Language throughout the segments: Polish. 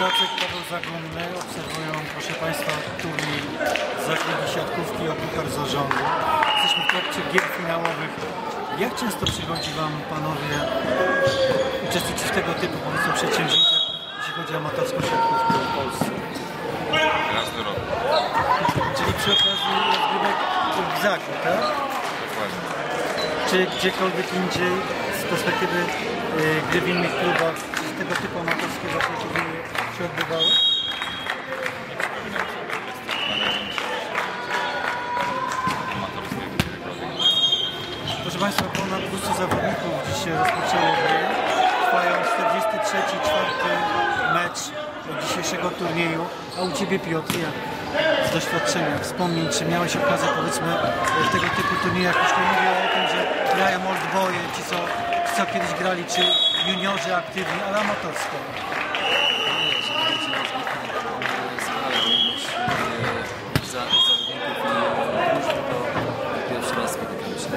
Jacek Paweł Zagumny obserwują, proszę Państwa, turniej zagrody siatkówki o Puchar Zarządu. Jesteśmy w trakcie gier finałowych. Jak często przychodzi Wam, Panowie, uczestniczyć w tego typu, powiedzmy, przedsięwzięciach, jeśli chodzi o amatorską siatkówkę w Polsce? Każdy rok, Czyli przy okazji rozgrywek w Gzaku, tak? dokładnie. Czy gdziekolwiek indziej z perspektywy y, gry w innych klubach tego typu amatorskie właśnie turnieje się odbywały? Proszę Państwa, ponad 200 zawodników dziś się rozpoczęło gry. Trwają 43, czwarty mecz dzisiejszego turnieju. A u Ciebie Piotr, jak z doświadczenia, wspomnień, czy miałeś okazję powiedzmy w tego typu turniejach, już nie mówię o tym, że grają old boye, ci co, ci co kiedyś grali, czy juniorzy aktywni, ale amatorsko.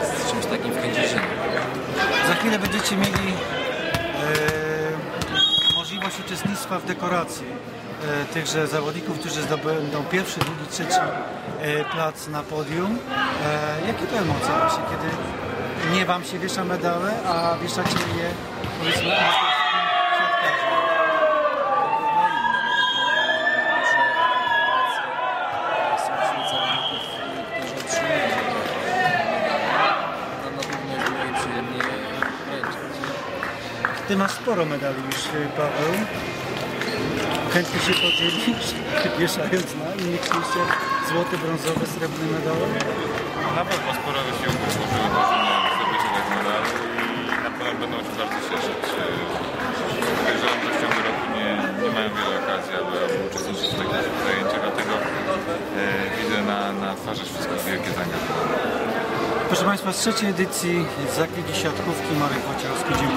z czymś takim. Za chwilę będziecie mieli e, możliwość uczestnictwa w dekoracji e, tychże zawodników, którzy zdobędą pierwszy, drugi, trzeci e, plac na podium. E, jakie to emocje właśnie, kiedy nie Wam się wiesza medale, a wieszacie je powiedzmy. Ty masz sporo medali już, Paweł. Chętnie się podzielisz, wieszając na innych częściach złote, brązowe, srebrne medale. Na pewno sporo wysiłku włożyły Proszę Państwa, z trzeciej edycji Zakligi Siatkówki Marek Wojciechowski.